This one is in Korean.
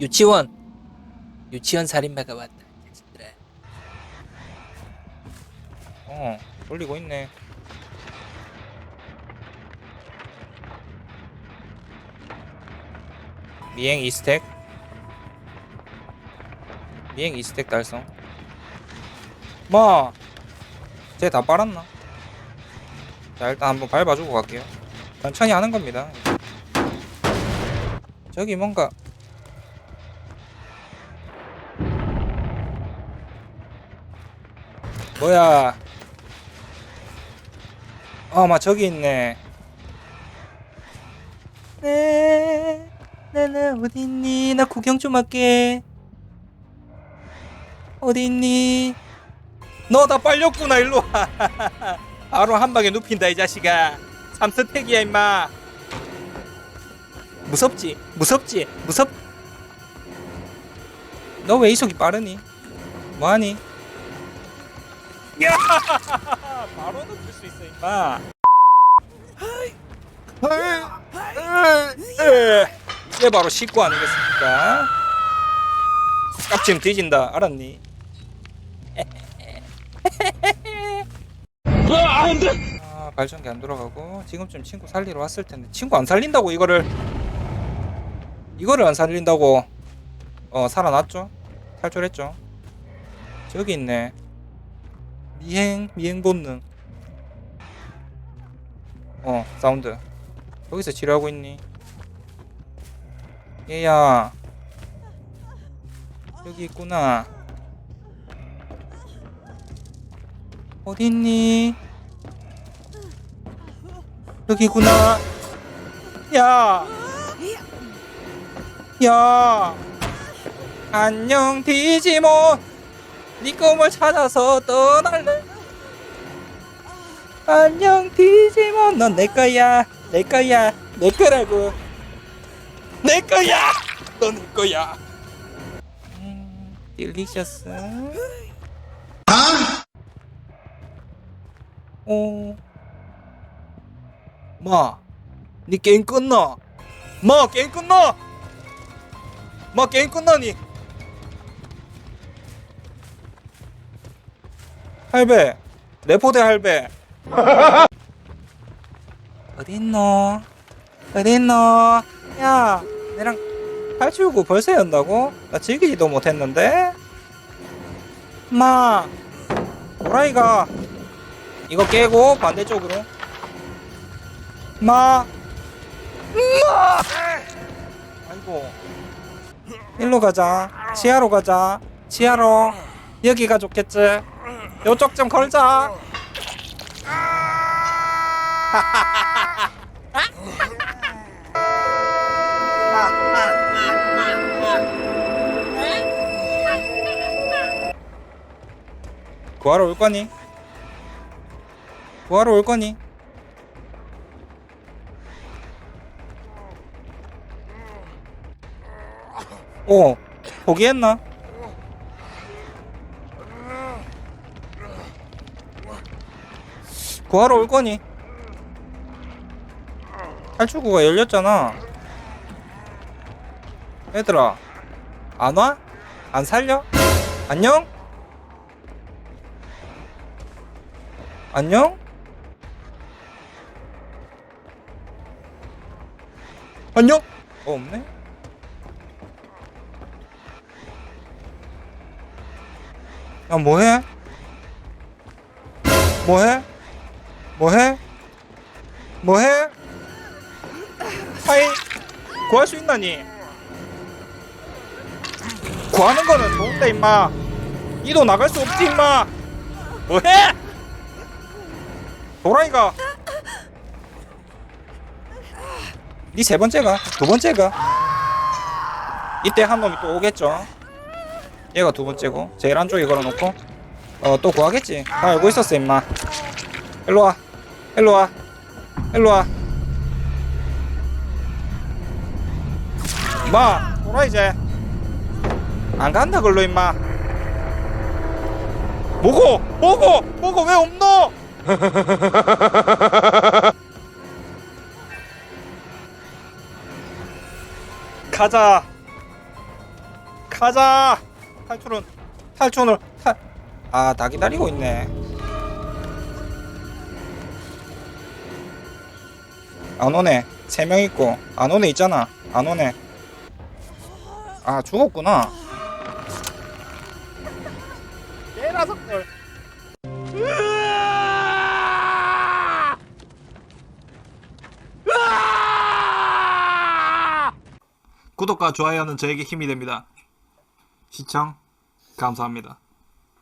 유치원. 유치원 살인마가 왔다 자식들아. 어 돌리고 있네. 미행 2스택? 미행 2스택 달성. 뭐, 쟤 다 빨았나? 자 일단 한번 밟아주고 갈게요. 천천히 하는 겁니다. 저기 뭔가 뭐야 어, 마 저기 있네. 네, 나나 어디 있니? 나 구경 좀 할게. 어디 있니? 너 다 빨렸구나 일로 와. 바로 한 방에 눕힌다 이 자식아. 삼스택이야 임마. 무섭지? 무섭지? 무섭? 너 왜 이속이 빠르니? 뭐하니? 야! 바로 눕힐 수 있어 임마. 이게 바로 식구 아니겠습니까? 깝치면 뒤진다 알았니? 아 발전기 안 돌아가고 지금쯤 친구 살리러 왔을 텐데 친구 안 살린다고 이거를 이거를 안 살린다고 어 살아났죠? 탈출했죠? 저기 있네 미행 미행 본능. 어 사운드. 거기서 치료하고 있니? 얘야. 여기 있구나. 어디 있니? 여기구나. 야! 야, 안녕 디지몬 네 꿈을 찾아서 떠날래? 안녕 디지몬. 넌 내 거야. 내 거야. 내 거라고. 내 거야. 너내 거야. 음, 딜리셔스. 어. 마, 니 게임 끝나? 마, 게임 끝나? 마, 게임 끝나니? 할배, 레포대 할배. 어디 있노? 야, 내랑 탈출구 벌써 연다고? 나 즐기지도 못했는데? 마, 호라이가 이거 깨고 반대쪽으로. 마, 마. 아이고. 일로 가자. 지하로 가자. 지하로. 여기가 좋겠지. 요쪽 좀 걸자. 구하러 올 거니? 구하러 올 거니? 어, 포기했나? 구하러 올 거니? 탈출구가 열렸잖아. 얘들아, 안 와? 안 살려? 안녕? 안녕? 안녕? 어, 없네? 야 뭐해? 뭐해? 뭐해? 뭐해? 하이. 구할 수 있나니? 구하는 거는 좋은데 임마. 이도 나갈 수 없지 임마. 뭐해? 도라이가. 니 세 번째가? 두 번째가? 이때 한 놈이 또 오겠죠. 얘가 두 번째고 제일 안쪽에 걸어놓고. 어 또 구하겠지? 다 알고 있었어 임마. 일로와 일로 와. 일로 와. 임마 돌아 이제. 안 간다 걸로 임마. 뭐고? 뭐고? 뭐고? 왜 없노? 가자. 가자. 탈출은 탈출을 탈 아다 기다리고 있네 안 오네. 세 명 있고. 안 오네 있잖아. 안 오네. 아 죽었구나. 개라석들. 구독과 좋아요는 저에게 힘이 됩니다. 시청 감사합니다